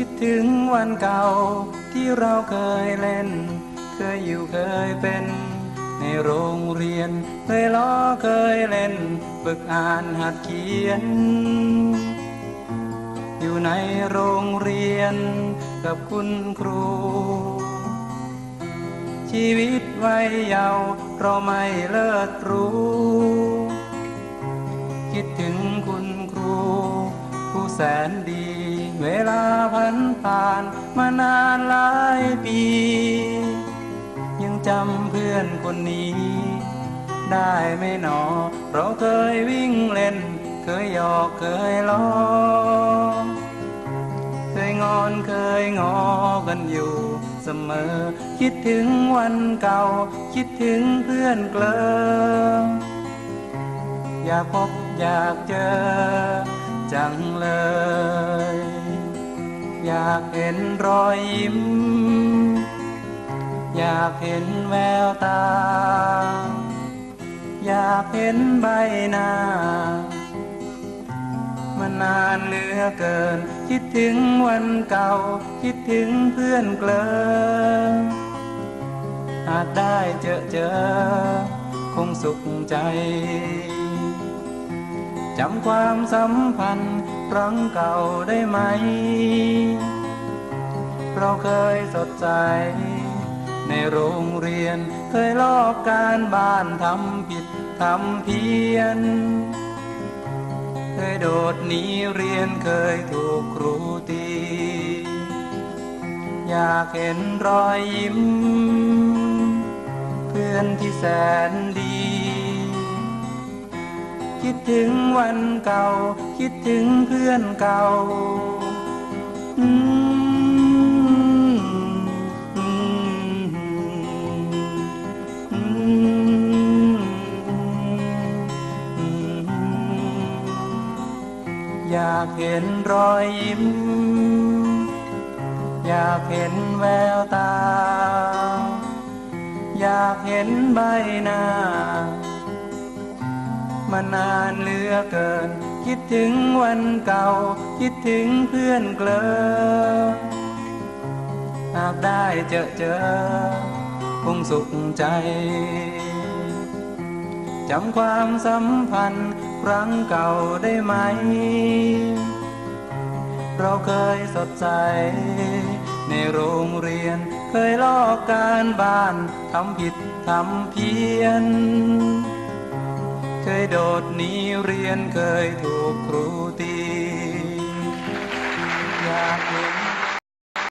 คิดถึงวันเก่าที่เราเคยเล่น เคยอยู่เคยเป็น ในโรงเรียน เคยล้อเคยเล่น ฝึกอ่านหัดเขียน อยู่ในโรงเรียนกับคุณครู ชีวิตวัยเยาว์เราไม่เลิศรู้ คิดถึงคุณครู แสนดี เวลาพันผ่านมานานหลายปี ยังจำเพื่อนคนนี้ ได้ไหมหนอ เราเคยวิ่งเล่น เคยหยอกเคยล้อ เคยงอนเคยงอกันอยู่เสมอ คิดถึงวันเก่า คิดถึงเพื่อนเกลออยากพบอยากเจอจังเลยากเห็นรอยยิ้ม อยากเห็นแววตา อยากเห็นใบหน้า มันนานเหลือเกิน คิดถึงวันเก่า คิดถึงเพื่อนเกลออาจได้เจอเจอ คงสุขใจจำความสัมพันธ์ครั้งเก่าได้ไหม เราเคยสดใสในโรงเรียนเคยลอกการบ้านทำผิดทำเพี้ยน เคยโดดหนีเรียนเคยถูกครูตี อยากเห็นรอยยิ้ม เพื่อนที่แสนดี คิดถึงวันเก่า คิดถึงเพื่อนเก่า อืม อยากเห็นรอยยิ้ม อยากเห็นแววตา อยากเห็นใบหน้ามานานเหลือเกิน คิดถึงวันเก่า คิดถึงเพื่อนเกลอหากได้เจอเจอคงสุขใจ จำความสัมพันธ์ครั้งเก่าได้ไหม เราเคยสดใส ในโรงเรียนเคยลอกการบ้านทำผิดทำเพี้ยน เคยโดดหนีเรียนเคยถูกครูตีอยากเห็น